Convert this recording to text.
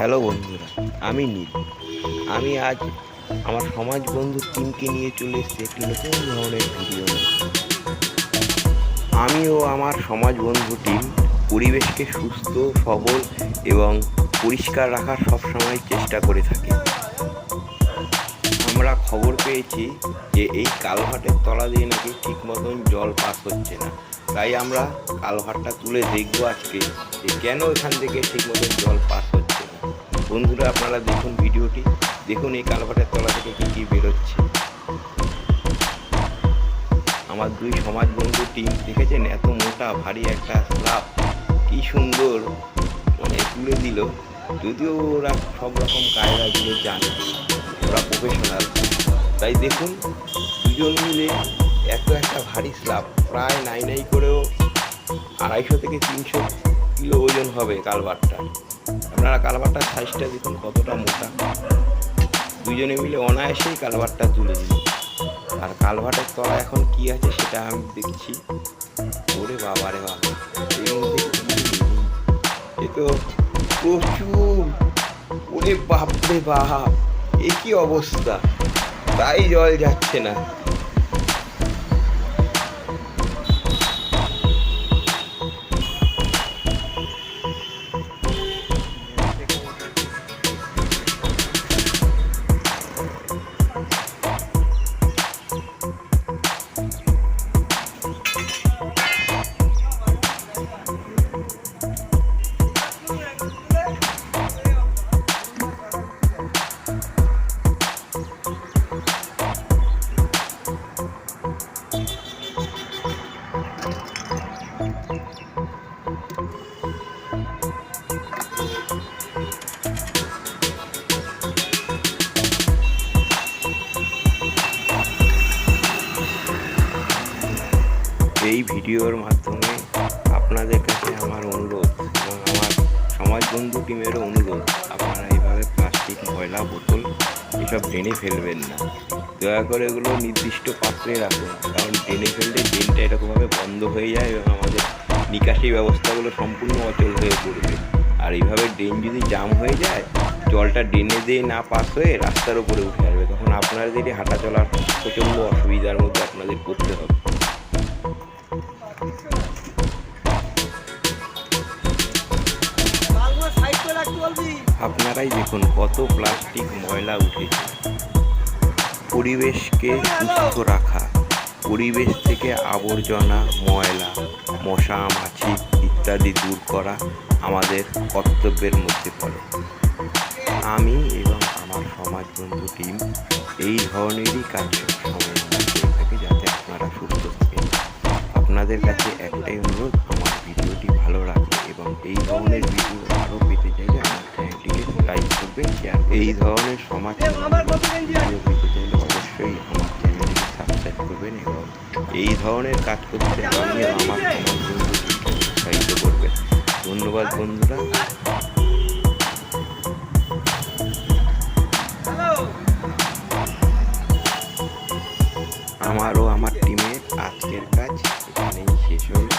Hello বন্ধুরা, আমি নীল। আমি আজ আমার সমাজ বন্ধু টিমকে নিয়ে চলে এসেছি একটি নতুন ধরনের ভিডিও আমি ও আমার সমাজ বন্ধু টিম পরিবেশকে সুস্থ, সবল এবং পরিষ্কার রাখার সবসময় চেষ্টা করে থাকি। আমরা খবর পেয়েছি যে এই কালভার্টের তলা দিয়ে নাকি ঠিক মতন জল পাস হচ্ছে না। তাই আমরা কালভার্টটা তুলে দেখব আজকে যে কেন এখান থেকে ঠিক মতন জল পাস বন্ধুরা, আপনারা দেখুন ভিডিওটি। দেখুন এই কালভার্টের তলা থেকে কী কী বেরোচ্ছে। আমার দুই সমাজ বন্ধু টিম দেখেছেন? এত মোটা, ভারী একটা স্লাব কি সুন্দর। মানে তুলে দিল। যদিও ওরা সব রকম কায়দাগুলো জানে। ওরা প্রফেশনাল তাই দেখুন, দুজন মিলে এত একটা ভারী স্লাব প্রায় নাই নাই করেও আড়াইশো থেকে তিনশো কিলো ওজন হবে কালবারটা আপনারা কালবারটার সাইজটা দেখুন কতটা মোটা। দুজনে মিলে অনায়াসেই কালবারটা তুলে দিল। আর কালভার্টের তলা এখন কি আছে সেটা আমি দেখছি। ওরে বাবা রে বাবা। এ তো প্রচুর। ওরে বাপরে বাপ। এ কি অবস্থা? তাই জল যাচ্ছে না। এই ভিডিওর মাধ্যমে আপনাদের কাছে আমার অনুরোধ এবং আমার সমাজ বন্ধু টিমেরও অনুরোধ, আপনারা এইভাবে প্লাস্টিক, ময়লা, বোতল এসব ড্রেনে ফেলবেন না। দয়া করে এগুলো নির্দিষ্ট পাত্রে রাখুন, কারণ ড্রেনে ফেললে ড্রেনটা এরকমভাবে বন্ধ হয়ে যায় এবং আমাদের নিকাশি ব্যবস্থাগুলো সম্পূর্ণ অচল হয়ে পড়বে। আর এইভাবে ড্রেন যদি জাম হয়ে যায়, জলটা ড্রেনে দিয়ে না পাস হয়ে রাস্তার উপরে উঠে আসবে। তখন আপনাদেরই হাঁটা চলার প্রচণ্ড অসুবিধার মধ্যে আপনাদের করতে হবে। আপনারাই দেখুন কত প্লাস্টিক ময়লা উঠেছে পরিবেশকে সুস্থ রাখা, পরিবেশ থেকে আবর্জনা, ময়লা, মশা, মাছি ইত্যাদি দূর করা আমাদের কর্তব্যের মধ্যে পড়ে। আমি এবং আমার সমাজ বন্ধু টিম এই ধরনেরই কাজ আমরা করে থাকি যাতে আপনারা সুস্থ থাকেন। আপনাদের কাছে একটাই অনুরোধ, আমার ভিডিওটি ভালো রাখবে এবং এই ধরনের ভিডিও আরও রাখবেন আর? এই ধরনের সমাজ অবশ্যই আমার চ্যানেলটি সাবস্ক্রাইব করবেন এবং এই ধরনের কাজ করতে আমি আমার উৎসাহিত করবেন। ধন্যবাদ বন্ধুরা। আমারও আমার টিমের আজকের কাজ এখানেই শেষ হল।